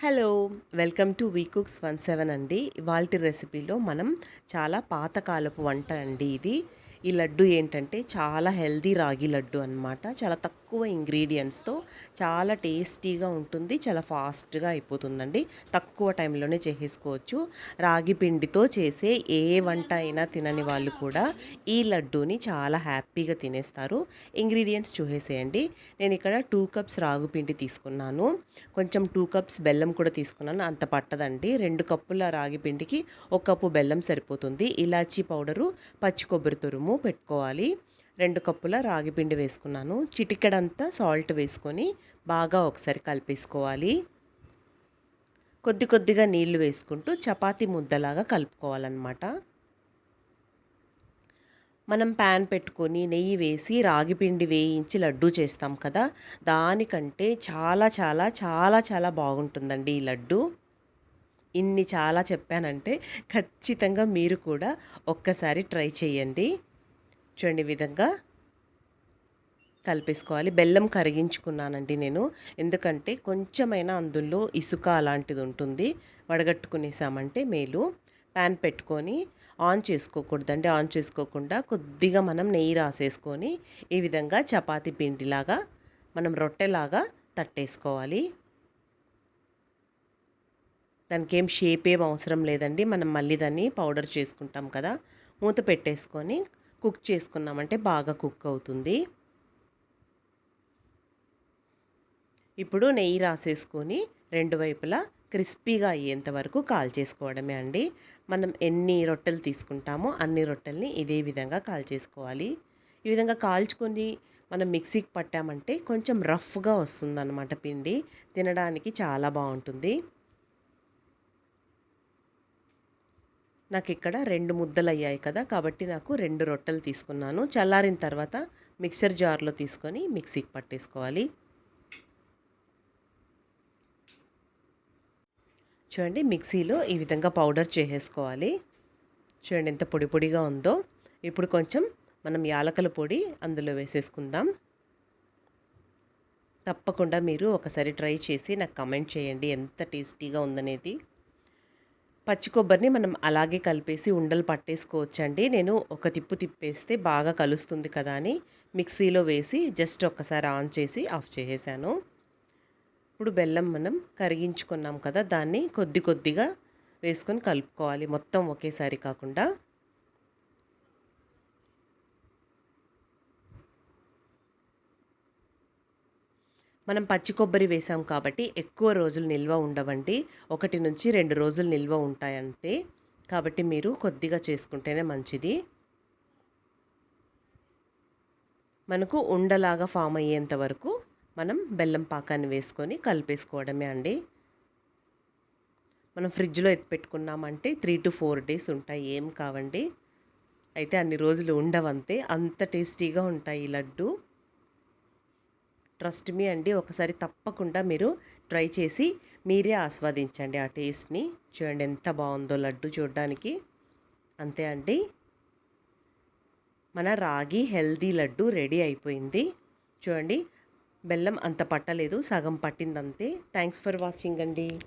Hello welcome to we cooks one seven అండి. వాల్టి రెసిపీలో మనం చాలా పాతకాలపు వంట అండి ఇది. ఈ లడ్డు ఏంటంటే చాలా హెల్దీ రాగి లడ్డు అనమాట చాలా తక్కువ తక్కువ ఇంగ్రీడియంట్స్తో చాలా టేస్టీగా ఉంటుంది. చాలా ఫాస్ట్గా అయిపోతుందండి. తక్కువ టైంలోనే చేసేసుకోవచ్చు. రాగి పిండితో చేసే ఏ వంట అయినా తినని వాళ్ళు కూడా ఈ లడ్డూని చాలా హ్యాపీగా తినేస్తారు. ఇంగ్రీడియంట్స్ చూసేసేయండి. నేను ఇక్కడ టూ కప్స్ రాగి పిండి తీసుకున్నాను. కొంచెం టూ కప్స్ బెల్లం కూడా తీసుకున్నాను. అంత పట్టదండి. రెండు కప్పుల రాగి పిండికి ఒక కప్పు బెల్లం సరిపోతుంది. ఇలాచీ పౌడరు పచ్చి కొబ్బరి తురుము పెట్టుకోవాలి. రెండు కప్పుల రాగి పిండి వేసుకున్నాను. చిటికెడంతా సాల్ట్ వేసుకొని బాగా ఒకసారి కలిపేసుకోవాలి. కొద్ది కొద్దిగా నీళ్ళు వేసుకుంటూ చపాతీ ముద్దలాగా కలుపుకోవాలన్నమాట. మనం ప్యాన్ పెట్టుకొని నెయ్యి వేసి రాగిపిండి వేయించి లడ్డు చేస్తాం కదా దానికంటే చాలా చాలా చాలా చాలా బాగుంటుందండి ఈ లడ్డు. ఇన్ని చాలా చెప్పానంటే ఖచ్చితంగా మీరు కూడా ఒక్కసారి ట్రై చేయండి. చూడండి విధంగా. కలిపేసుకోవాలి. బెల్లం కరిగించుకున్నానండి నేను. ఎందుకంటే కొంచెమైనా అందులో ఇసుక అలాంటిది ఉంటుంది. వడగట్టుకునేసామంటే మేలు. ప్యాన్ పెట్టుకొని ఆన్ చేసుకోకూడదండి. ఆన్ చేసుకోకుండా కొద్దిగా మనం నెయ్యి రాసేసుకొని ఈ విధంగా చపాతి పిండిలాగా మనం రొట్టెలాగా తట్టేసుకోవాలి. దానికి ఏం షేప్ ఏం అవసరం లేదండి. మనం మళ్ళీ దాన్ని పౌడర్ చేసుకుంటాం కదా. మూత పెట్టేసుకొని కుక్ చేసుకున్నామంటే బాగా కుక్ అవుతుంది. ఇప్పుడు నెయ్యి రాసేసుకొని రెండు వైపులా క్రిస్పీగా అయ్యేంత వరకు కాల్ చేసుకోవడమే అండి. మనం ఎన్ని రొట్టెలు తీసుకుంటామో అన్ని రొట్టెల్ని ఇదే విధంగా కాల్ చేసుకోవాలి. ఈ విధంగా కాల్చుకొని మనం మిక్సీకి పట్టామంటే కొంచెం రఫ్గా వస్తుందన్నమాట పిండి. తినడానికి చాలా బాగుంటుంది. నాకు ఇక్కడ రెండు ముద్దలు అయ్యాయి కదా కాబట్టి నాకు రెండు రొట్టెలు తీసుకున్నాను. చల్లారిన తర్వాత మిక్సర్ జార్లో తీసుకొని మిక్సీకి పట్టేసుకోవాలి. చూడండి మిక్సీలో ఈ విధంగా పౌడర్ చేసేసుకోవాలి. చూడండి ఎంత పొడి పొడిగా ఉందో. ఇప్పుడు కొంచెం మనం యాలకల పొడి అందులో వేసేసుకుందాం. తప్పకుండా మీరు ఒకసారి ట్రై చేసి నాకు కమెంట్ చేయండి ఎంత టేస్టీగా ఉందనేది. పచ్చి కొబ్బరిని మనం అలాగే కలిపేసి ఉండలు పట్టేసుకోవచ్చండి. నేను ఒక తిప్పు తిప్పేస్తే బాగా కలుస్తుంది కదా అని మిక్సీలో వేసి జస్ట్ ఒక్కసారి ఆన్ చేసి ఆఫ్ చేసేసాను. ఇప్పుడు బెల్లం మనం కరిగించుకున్నాం కదా దాన్ని కొద్ది కొద్దిగా వేసుకొని కలుపుకోవాలి. మొత్తం ఒకేసారి కాకుండా మనం పచ్చి కొబ్బరి వేసాం కాబట్టి ఎక్కువ రోజులు నిల్వ ఉండవండి. ఒకటి నుంచి రెండు రోజులు నిల్వ ఉంటాయంటే కాబట్టి మీరు కొద్దిగా చేసుకుంటేనే మంచిది. మనకు ఉండలాగా ఫామ్ అయ్యేంత వరకు మనం బెల్లం పాకాన్ని వేసుకొని కలిపేసుకోవడమే అండి. మనం ఫ్రిడ్జ్లో ఎత్తి పెట్టుకున్నామంటే త్రీ టు ఫోర్ డేస్ ఉంటాయి. ఏం కావండి. అయితే అన్ని రోజులు ఉండవంతే అంత టేస్టీగా ఉంటాయి ఈ లడ్డు. ట్రస్ట్ మీ అండి. ఒకసారి తప్పకుండా మీరు ట్రై చేసి మీరే ఆస్వాదించండి ఆ టేస్ట్ని. చూడండి ఎంత బాగుందో లడ్డు చూడడానికి. అంతే అండి. మన రాగి హెల్దీ లడ్డు రెడీ అయిపోయింది. చూడండి బెల్లం అంత పట్టలేదు సగం పట్టిందంతే. థ్యాంక్స్ ఫర్ వాచింగ్ అండి.